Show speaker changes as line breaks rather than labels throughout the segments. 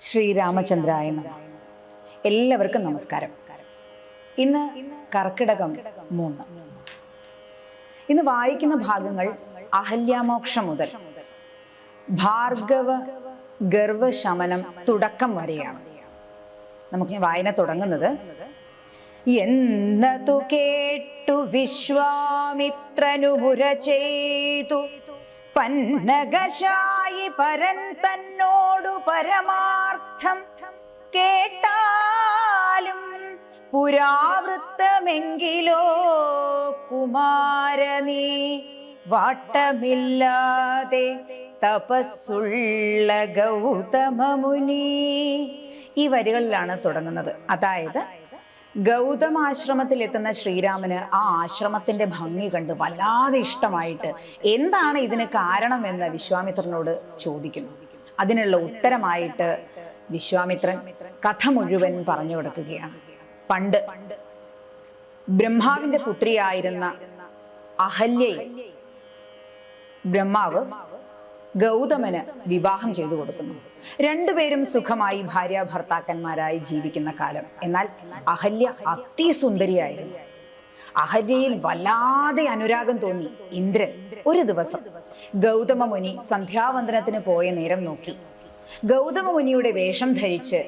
ശ്രീരാമചന്ദ്രായ. എല്ലാവർക്കും നമസ്കാരം. ഇന്ന് കർക്കിടകം മൂന്ന്. ഇന്ന് വായിക്കുന്ന ഭാഗങ്ങൾ അഹല്യാമോക്ഷം മുതൽ ഭാർഗവ ഗർവശമനം തുടക്കം വരെയാണ്. നമുക്ക് വായന തുടങ്ങുന്നത് എന്നതു കേട്ടു വിശ്വാമിത്രനുപുര ചെയ്തു പന്നകശായി പരൻ തന്നോടു പരമാർത്ഥം കേട്ടാലും പുരാവൃത്തമെങ്കിലോ കുമാരനീ വാട്ടമില്ലാതെ തപസ്സുള്ള ഗൗതമമുനി. ഈ വരികളിലാണ് തുടങ്ങുന്നത്. അതായത് ഗൗതമാശ്രമത്തിൽ എത്തുന്ന ശ്രീരാമന് ആ ആശ്രമത്തിന്റെ ഭംഗി കണ്ട് വല്ലാതെ ഇഷ്ടമായിട്ട് എന്താണ് ഇതിന് കാരണമെന്ന് വിശ്വാമിത്രനോട് ചോദിക്കുന്നു. അതിനുള്ള ഉത്തരമായിട്ട് വിശ്വാമിത്രൻ കഥ മുഴുവൻ പറഞ്ഞു കൊടുക്കുകയാണ്. പണ്ട് ബ്രഹ്മാവിന്റെ പുത്രിയായിരുന്ന അഹല്യയെ ബ്രഹ്മാവ് ഗൗതമന് വിവാഹം ചെയ്തു കൊടുക്കുന്നു. രണ്ടുപേരും സുഖമായി ഭാര്യ ഭർത്താക്കന്മാരായി ജീവിക്കുന്ന കാലം. എന്നാൽ അഹല്യ അതിസുന്ദരിയായിരുന്നു. അഹല്യയിൽ വല്ലാതെ അനുരാഗം തോന്നി ഇന്ദ്രൻ ഒരു ദിവസം. ഗൗതമ മുനി സന്ധ്യാവന്ദനത്തിന് പോയ നേരം നോക്കി. ഗൗതമ മുനിയുടെ വേഷം ധരിച്ച്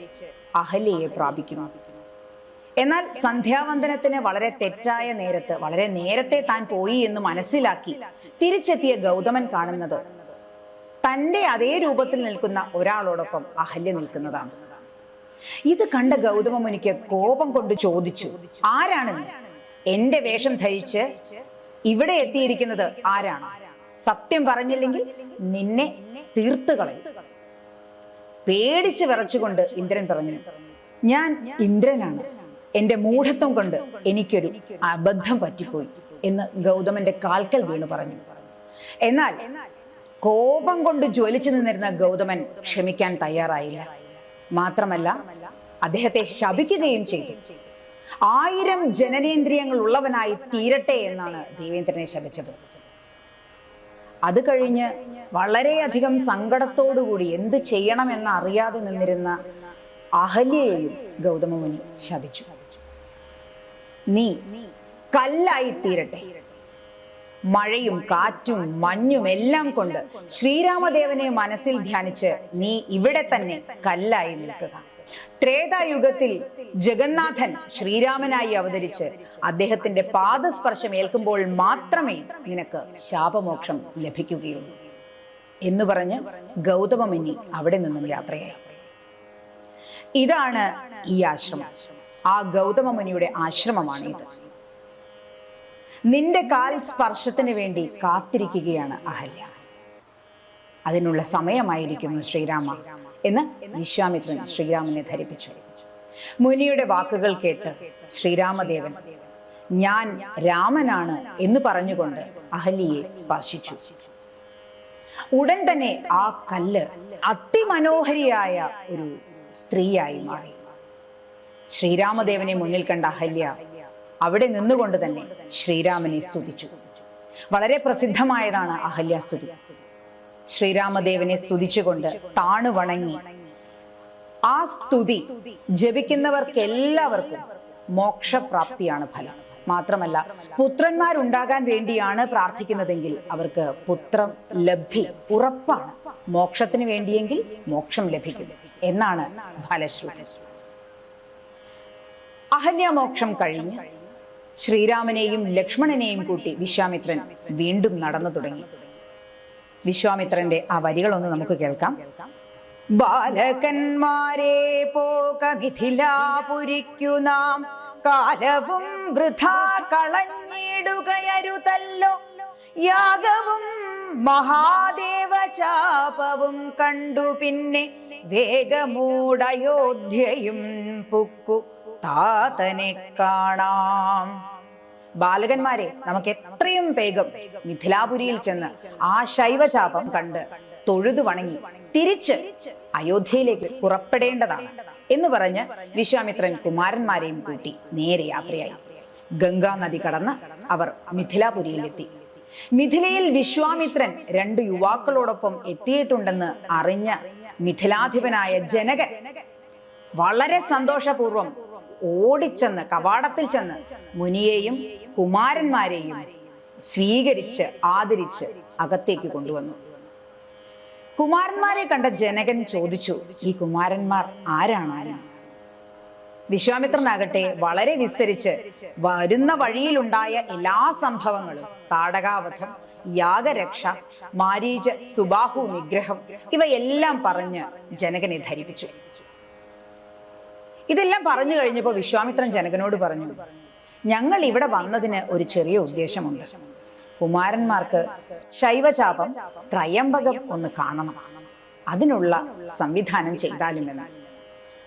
അഹല്യയെ പ്രാപിക്കുന്നു. എന്നാൽ സന്ധ്യാവന്ദനത്തിന് വളരെ തെറ്റായ നേരത്ത് വളരെ നേരത്തെ താൻ പോയി എന്ന് മനസ്സിലാക്കി തിരിച്ചെത്തിയ ഗൗതമൻ കാണുന്നത് തന്റെ അതേ രൂപത്തിൽ നിൽക്കുന്ന ഒരാളോടൊപ്പം അഹല്യ നിൽക്കുന്നതാണ്. ഇത് കണ്ട ഗൗതമ മുനിക്ക് കോപം കൊണ്ട് ചോദിച്ചു ആരാണ് നീ? എന്റെ വേഷം ധരിച്ച് ഇവിടെ എത്തിയിരിക്കുന്നത് ആരാണ്? സത്യം പറഞ്ഞില്ലെങ്കിൽ നിന്നെ തീർത്തു കളയും. പേടിച്ച് വിറച്ചുകൊണ്ട് ഇന്ദ്രൻ പറഞ്ഞു ഞാൻ ഇന്ദ്രനാണ്. എന്റെ മൂഢത്വം കൊണ്ട് എനിക്കൊരു അബദ്ധം പറ്റിപ്പോയി എന്ന് ഗൗതമന്റെ കാൽക്കൽ വീണ് പറഞ്ഞു. എന്നാൽ കോപം കൊണ്ട് ജ്വലിച്ചു നിന്നിരുന്ന ഗൗതമൻ ക്ഷമിക്കാൻ തയ്യാറായില്ല. മാത്രമല്ല അദ്ദേഹത്തെ ശപിക്കുകയും ചെയ്തു. ആയിരം ജനനേന്ദ്രിയങ്ങൾ ഉള്ളവനായി തീരട്ടെ എന്നാണ് ദേവേന്ദ്രനെ ശപിച്ചത്. അത് കഴിഞ്ഞ് വളരെയധികം സങ്കടത്തോടുകൂടി എന്ത് ചെയ്യണമെന്ന് അറിയാതെ നിന്നിരുന്ന അഹല്യയെയും ഗൗതമ മുനി ശപിച്ചു. നീ കല്ലായി തീരട്ടെ. മഴയും കാറ്റും മഞ്ഞും എല്ലാം കൊണ്ട് ശ്രീരാമദേവനെ മനസ്സിൽ ധ്യാനിച്ച് നീ ഇവിടെ തന്നെ കല്ലായി നിൽക്കുക. ത്രേതായുഗത്തിൽ ജഗന്നാഥൻ ശ്രീരാമനായി അവതരിച്ച് അദ്ദേഹത്തിന്റെ പാദസ്പർശം ഏൽക്കുമ്പോൾ മാത്രമേ നിനക്ക് ശാപമോക്ഷം ലഭിക്കുകയുള്ളൂ എന്ന് പറഞ്ഞ് ഗൗതമമിനി അവിടെ നിന്നും യാത്രയായി. ഇതാണ് ഈ ആശ്രമം. ആ ഗൗതമ മുനിയുടെ ആശ്രമമാണ് ഇത് നിന്റെ കാൽ സ്പർശത്തിന് വേണ്ടി കാത്തിരിക്കുകയാണ് അഹല്യ. അതിനുള്ള സമയമായിരിക്കുന്നു ശ്രീരാമ എന്ന് വിശ്വാമിത്രൻ ശ്രീരാമനെ ധരിപ്പിച്ചു. മുനിയുടെ വാക്കുകൾ കേട്ട് ശ്രീരാമദേവൻ ഞാൻ രാമനാണ് എന്ന് പറഞ്ഞുകൊണ്ട് അഹല്യയെ സ്പർശിച്ചു. ഉടൻ തന്നെ ആ കല്ല് അതിമനോഹരിയായ ഒരു സ്ത്രീയായി മാറി. ശ്രീരാമദേവനെ മുന്നിൽ കണ്ട അഹല്യ അവിടെ നിന്നുകൊണ്ട് തന്നെ ശ്രീരാമനെ സ്തുതിച്ചു. വളരെ പ്രസിദ്ധമായതാണ് അഹല്യാസ്തുതി ശ്രീരാമദേവനെ സ്തുതിച്ചുകൊണ്ട് താണു വണങ്ങി. ആ സ്തുതി ജപിക്കുന്നവർക്ക് എല്ലാവർക്കും മോക്ഷപ്രാപ്തിയാണ് ഫലം. മാത്രമല്ല പുത്രന്മാരുണ്ടാകാൻ വേണ്ടിയാണ് പ്രാർത്ഥിക്കുന്നതെങ്കിൽ അവർക്ക് പുത്രം ലബ്ധി ഉറപ്പാണ്. മോക്ഷത്തിന് വേണ്ടിയെങ്കിൽ മോക്ഷം ലഭിക്കും എന്നാണ് ഫലശ്രുതി അഹല്യമോക്ഷം കഴിഞ്ഞ് ശ്രീരാമനെയും ലക്ഷ്മണനെയും കൂട്ടി വിശ്വാമിത്രൻ വീണ്ടും നടന്നു തുടങ്ങി. വിശ്വാമിത്രന്റെ ആ വരികളൊന്ന് നമുക്ക് കേൾക്കാം. ബാലകന്മാരെ പോക മിഥിലാപുരിക്കു നാം കാലവും വൃഥാ കളഞ്ഞിടുകയരുതല്ലോ. യാഗവും മഹാദേവചാപവും കണ്ടു പിന്നെ വേഗമൂടയോധ്യയും പുക്കു. താതനെ കാണാം. ബാലകന്മാരെ നമുക്ക് എത്രയും വേഗം മിഥിലാപുരിയിൽ ചെന്ന് ആ ശൈവചാപം കണ്ട് തൊഴുതു വണങ്ങി തിരിച്ച് അയോധ്യയിലേക്ക് പുറപ്പെടേണ്ടതാണ് എന്ന് പറഞ്ഞ് വിശ്വാമിത്രൻ കുമാരന്മാരെയും കൂട്ടി നേരെ യാത്രയായി. ഗംഗാ നദി കടന്ന് അവർ മിഥിലാപുരിയിലെത്തി. മിഥിലയിൽ വിശ്വാമിത്രൻ രണ്ട് യുവാക്കളോടൊപ്പം എത്തിയിട്ടുണ്ടെന്ന് അറിഞ്ഞ മിഥിലാധിപനായ ജനകൻ വളരെ സന്തോഷപൂർവം ഓടിച്ചെന്ന് കവാടത്തിൽ ചെന്ന് മുനിയെയും കുമാരന്മാരെയും സ്വീകരിച്ച് ആദരിച്ച് അകത്തേക്ക് കൊണ്ടുവന്നു. കുമാരന്മാരെ കണ്ട ജനകൻ ചോദിച്ചു ഈ കുമാരന്മാർ ആരാണ്? ആരാണ് വിശ്വാമിത്രനാകട്ടെ വളരെ വിസ്തരിച്ച് വരുന്ന വഴിയിലുണ്ടായ എല്ലാ സംഭവങ്ങളും താടകാവധം യാഗരക്ഷ മാരീച സുബാഹു നിഗ്രഹം ഇവയെല്ലാം പറഞ്ഞ് ജനകനെ ധരിപ്പിച്ചു. ഇതെല്ലാം പറഞ്ഞു കഴിഞ്ഞപ്പോൾ വിശ്വാമിത്രൻ ജനകനോട് പറഞ്ഞു ഞങ്ങൾ ഇവിടെ വന്നതിന് ഒരു ചെറിയ ഉദ്ദേശമുണ്ട്. കുമാരന്മാർക്ക് ശൈവചാപം ത്രയംബകം ഒന്ന് കാണണം. അതിനുള്ള സംവിധാനം ചെയ്താലുമെന്ന്.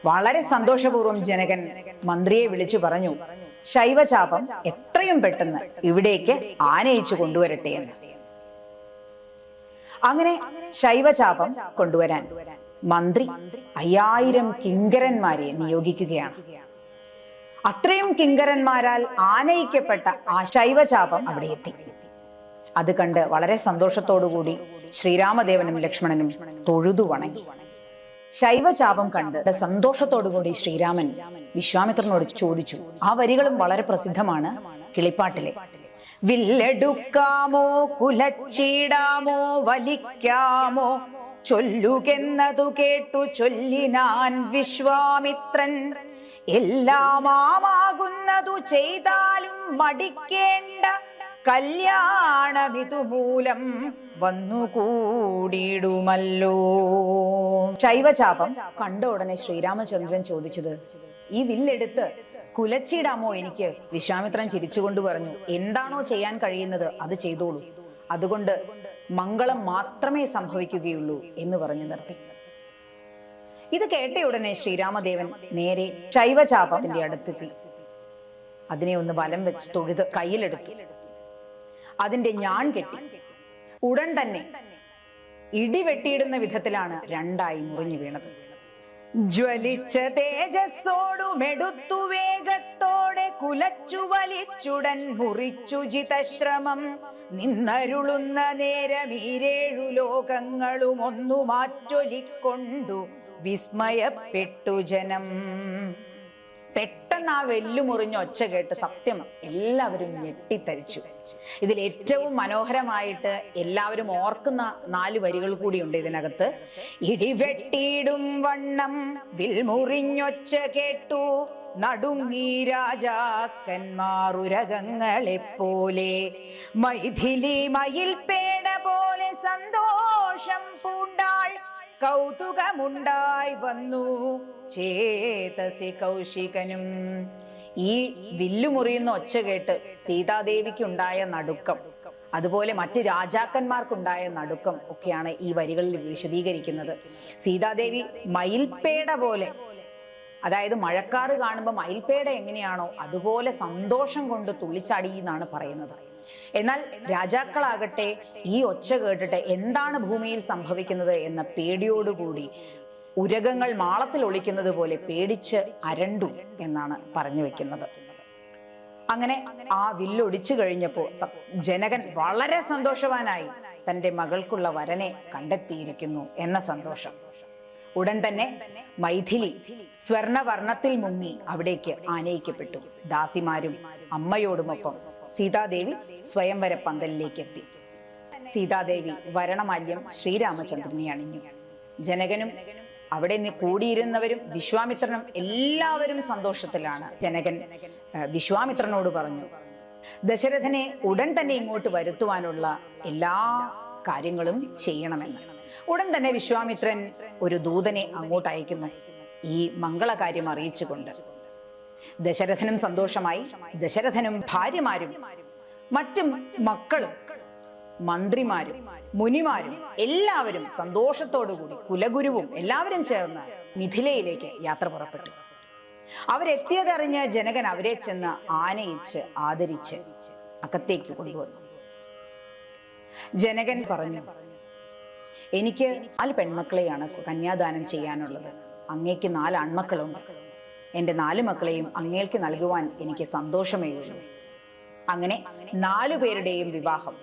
വളരെ സന്തോഷപൂർവം ജനകൻ മന്ത്രിയെ വിളിച്ചു പറഞ്ഞു ശൈവചാപം എത്രയും പെട്ടെന്ന് ഇവിടേക്ക് ആനയിച്ചു കൊണ്ടുവരട്ടെ എന്ന്. അങ്ങനെ ശൈവചാപം കൊണ്ടുവരാൻ മന്ത്രി അയ്യായിരം കിങ്കരന്മാരെ നിയോഗിക്കുകയാണ്. അത്രയും കിങ്കരന്മാരാൽ ആനയിക്കപ്പെട്ട ആ ശൈവചാപം അവിടെ എത്തി. അത് കണ്ട് വളരെ സന്തോഷത്തോടുകൂടി ശ്രീരാമദേവനും ലക്ഷ്മണനും തൊഴുതു വണങ്ങി. ശൈവചാപം കണ്ട് സന്തോഷത്തോടുകൂടി ശ്രീരാമൻ വിശ്വാമിത്രനോട് ചോദിച്ചു ആ വരികളും വളരെ പ്രസിദ്ധമാണ് കിളിപ്പാട്ടിലെ. വില്ലെടുക്കാമോ കുലച്ചീടാമോ വലിക്കാമോ ചൊല്ലുകെന്നതു കേട്ടു ചൊല്ലിനാൻ വിശ്വാമിത്രൻ. എല്ലാമാകുന്നതു ചെയ്താലും മടിക്കേണ്ട കല്യാണമിതുമൂലം വന്നുകൂടിയിടുമല്ലോ. ശൈവചാപം കണ്ട ഉടനെ ശ്രീരാമചന്ദ്രൻ ചോദിച്ചത് ഈ വില്ലെടുത്ത് കുലച്ചിടാമോ എനിക്ക്? വിശ്വാമിത്രൻ ചിരിച്ചുകൊണ്ട് പറഞ്ഞു എന്താണോ ചെയ്യാൻ കഴിയുന്നത് അത് ചെയ്തോളൂ. അതുകൊണ്ട് മംഗളം മാത്രമേ സംഭവിക്കുകയുള്ളൂ എന്ന് പറഞ്ഞു നിർത്തി. ഇത് കേട്ട ഉടനെ ശ്രീരാമദേവൻ നേരെ ശൈവചാപത്തിന്റെ അടുത്തെത്തി. അതിനെ ഒന്ന് വലം വെച്ച് തൊഴുത് കയ്യിലെടുത്തു. അതിന്റെ ഞാൻ കെട്ടി. ഉടൻ തന്നെ ഇടിവെട്ടിയിടുന്ന വിധത്തിലാണ് രണ്ടായി മുറിഞ്ഞു വീണത്. ജ്വലിച്ച തേജസ്സോടുമെടുത്തു വേഗത്തോടെ കുലച്ചു വലിച്ചുടൻ മുറിച്ചു ജിതശ്രമം. നിന്നരുളുന്ന നേരം ഈരേഴു ലോകങ്ങളും ഒന്നു മാറ്റൊലിക്കൊണ്ടു വിസ്മയപ്പെട്ടു ജനം. പെട്ടെന്ന് ആ വെല്ലുമുറിഞ്ഞ ഒച്ച കേട്ട് സത്യം എല്ലാവരും ഞെട്ടിത്തരിച്ചു. ഇതിൽ ഏറ്റവും മനോഹരമായിട്ട് എല്ലാവരും ഓർക്കുന്ന നാല് വരികൾ കൂടിയുണ്ട് ഇതിനകത്ത്. ഇടിവെട്ടിയിടും വണ്ണം വിൽമുറിഞ്ഞൊച്ച കേട്ടു നടുങ്ങി രാജാക്കന്മാരുരകങ്ങളെ പോലെ മൈഥിലി മയിൽപേട പോലെ സന്തോഷം പൂണ്ടാൾ കൗതുകമുണ്ടായി വന്നു. ചേതസി കൗശികനും. ഈ വില്ലുമുറിയുന്ന ഒച്ച കേട്ട് സീതാദേവിക്കുണ്ടായ നടുക്കം അതുപോലെ മറ്റ് രാജാക്കന്മാർക്കുണ്ടായ നടുക്കം ഒക്കെയാണ് ഈ വരികളിൽ വിശദീകരിക്കുന്നത്. സീതാദേവി മയിൽപേട പോലെ അതായത് മഴക്കാറ് കാണുമ്പോൾ മയിൽപേട എങ്ങനെയാണോ അതുപോലെ സന്തോഷം കൊണ്ട് തുള്ളിച്ചാടി എന്നാണ് പറയുന്നത്. എന്നാൽ രാജാക്കളാകട്ടെ ഈ ഒച്ച കേട്ടിട്ട് എന്താണ് ഭൂമിയിൽ സംഭവിക്കുന്നത് എന്ന പേടിയോടുകൂടി ഉരകങ്ങൾ മാളത്തിൽ ഒളിക്കുന്നത് പോലെ പേടിച്ച് അരണ്ടു എന്നാണ് പറഞ്ഞു വെക്കുന്നത്. അങ്ങനെ ആ വില്ലൊടിച്ചു കഴിഞ്ഞപ്പോൾ ജനകൻ വളരെ സന്തോഷവാനായി തന്റെ മകൾക്കുള്ള വരനെ കണ്ടെത്തിയിരിക്കുന്നു എന്ന സന്തോഷം. ഉടൻ തന്നെ മൈഥിലി സ്വർണവർണത്തിൽ മുങ്ങി അവിടേക്ക് ആനയിക്കപ്പെട്ടു. ദാസിമാരും അമ്മയോടുമൊപ്പം സീതാദേവി സ്വയംവര പന്തലിലേക്ക് എത്തി സീതാദേവി വരണമാല്യം ശ്രീരാമചന്ദ്രനെ അണിഞ്ഞു. ജനകനും അവിടെ കൂടിയിരുന്നവരും വിശ്വാമിത്രനും എല്ലാവരും സന്തോഷത്തിലാണ്. ജനകൻ വിശ്വാമിത്രനോട് പറഞ്ഞു ദശരഥനെ ഉടൻ തന്നെ ഇങ്ങോട്ട് വരുത്തുവാനുള്ള എല്ലാ കാര്യങ്ങളും ചെയ്യണമെന്ന്. ഉടൻ തന്നെ വിശ്വാമിത്രൻ ഒരു ദൂതനെ അങ്ങോട്ട് അയക്കുന്നു. ഈ മംഗളകാര്യം അറിയിച്ചുകൊണ്ട്. ദശരഥനും സന്തോഷമായി ദശരഥനും ഭാര്യമാരും മറ്റും മക്കളും മന്ത്രിമാരും മുനിമാരും എല്ലാവരും സന്തോഷത്തോടുകൂടി കുലഗുരുവും എല്ലാവരും ചേർന്ന് മിഥിലയിലേക്ക് യാത്ര പുറപ്പെട്ടു. അവരെത്തിയതറിഞ്ഞ ജനകൻ അവരെ ചെന്ന് ആനയിച്ച് ആദരിച്ച് അകത്തേക്ക് കൊണ്ടുവന്നു. ജനകൻ പറഞ്ഞു എനിക്ക് നാല് പെൺമക്കളെയാണ് കന്യാദാനം ചെയ്യാനുള്ളത്. അങ്ങേക്ക് നാല് ആൺമക്കളുണ്ട്. എന്റെ നാല് മക്കളെയും അങ്ങേൽക്ക് നൽകുവാൻ എനിക്ക് സന്തോഷമേ ഉള്ളൂ അങ്ങനെ നാലു പേരുടെയും വിവാഹം.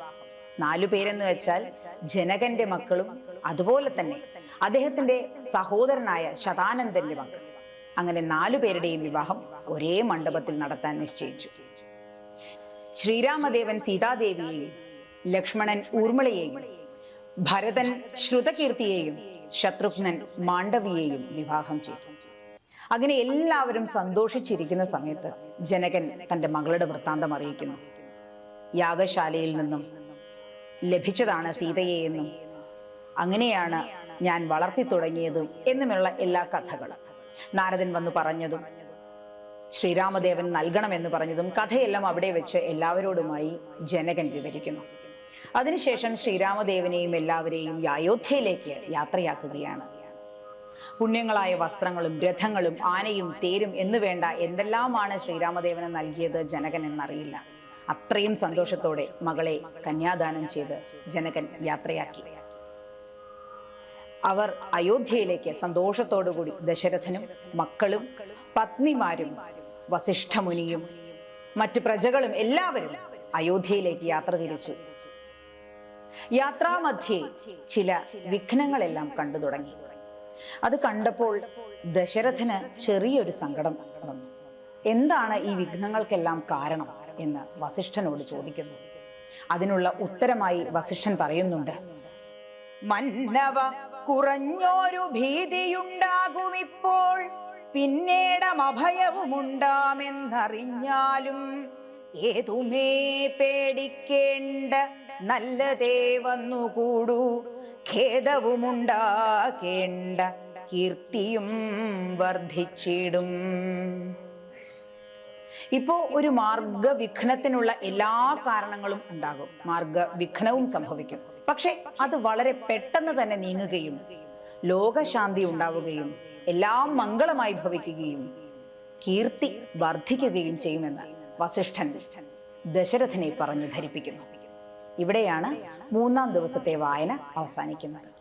നാലു പേരെന്ന് വെച്ചാൽ ജനകന്റെ മക്കളും അതുപോലെ തന്നെ അദ്ദേഹത്തിന്റെ സഹോദരനായ ശതാനന്ദന്റെ മക്കൾ. അങ്ങനെ നാലു പേരുടെയും വിവാഹം ഒരേ മണ്ഡപത്തിൽ നടത്താൻ നിശ്ചയിച്ചു. ശ്രീരാമദേവൻ സീതാദേവിയെയും ലക്ഷ്മണൻ ഊർമിളയെയും ഭരതൻ ശ്രുതകീർത്തിയെയും ശത്രുഘ്നൻ മാണ്ഡവിയെയും വിവാഹം ചെയ്തു. അങ്ങനെ എല്ലാവരും സന്തോഷിച്ചിരിക്കുന്ന സമയത്ത് ജനകൻ തന്റെ മകളുടെ വൃത്താന്തം അറിയിക്കുന്നു. യാഗശാലയിൽ നിന്നും ലഭിച്ചതാണ് സീതയെ എന്നും അങ്ങനെയാണ് ഞാൻ വളർത്തി തുടങ്ങിയതും എന്നുമുള്ള എല്ലാ കഥകളും. നാരദൻ വന്നു പറഞ്ഞതും ശ്രീരാമദേവൻ നൽകണമെന്ന് പറഞ്ഞതും കഥയെല്ലാം അവിടെ വെച്ച് എല്ലാവരോടുമായി ജനകൻ വിവരിക്കുന്നു. അതിനുശേഷം ശ്രീരാമദേവനെയും എല്ലാവരെയും അയോധ്യയിലേക്ക് യാത്രയാക്കുകയാണ്. പുണ്യങ്ങളായ വസ്ത്രങ്ങളും രഥങ്ങളും ആനയും തേരും എന്നു വേണ്ട എന്തെല്ലാമാണ് ശ്രീരാമദേവന് നൽകിയത് ജനകൻ എന്നറിയില്ല. അത്രയും സന്തോഷത്തോടെ മകളെ കന്യാദാനം ചെയ്ത് ജനകൻ യാത്രയാക്കി. അവർ അയോധ്യയിലേക്ക് സന്തോഷത്തോടുകൂടി ദശരഥനും മക്കളും പത്നിമാരും വസിഷ്ഠമുനിയും മറ്റു പ്രജകളും എല്ലാവരും അയോധ്യയിലേക്ക് യാത്ര തിരിച്ചു. യാത്രാമധ്യേ ചില വിഘ്നങ്ങളെല്ലാം കണ്ടു തുടങ്ങി. അത് കണ്ടപ്പോൾ ദശരഥന് ചെറിയൊരു സങ്കടം വന്നു. എന്താണ് ഈ വിഘ്നങ്ങൾക്കെല്ലാം കാരണം എന്ന് വസിഷ്ഠനോട് ചോദിക്കുന്നു. അതിനുള്ള ഉത്തരമായി വസിഷ്ഠൻ പറയുന്നുണ്ട്. മന്നവ കുറഞ്ഞൊരു ഭീതിയുണ്ടാകുമിപ്പോൾ പിന്നീടം അഭയവുമുണ്ടാമെന്നറിഞ്ഞാലും ഏതുമേ പേടിക്കേണ്ട നല്ലതേ വന്നുകൂടൂ. ഖേദവുമുണ്ടാകേണ്ട കീർത്തിയും വർദ്ധിച്ചിടും. ഇപ്പോ ഒരു മാർഗവിഘ്നത്തിനുള്ള എല്ലാ കാരണങ്ങളും ഉണ്ടാകും. മാർഗവിഘ്നവും സംഭവിക്കും. പക്ഷെ അത് വളരെ പെട്ടെന്ന് തന്നെ നീങ്ങുകയും ലോകശാന്തി ഉണ്ടാവുകയും എല്ലാം മംഗളമായി ഭവിക്കുകയും കീർത്തി വർദ്ധിക്കുകയും ചെയ്യുമെന്ന് വസിഷ്ഠൻ ദശരഥനെ പറഞ്ഞു ധരിപ്പിക്കുന്നു. ഇവിടെയാണ് മൂന്നാം ദിവസത്തെ വായന അവസാനിക്കുന്നത്.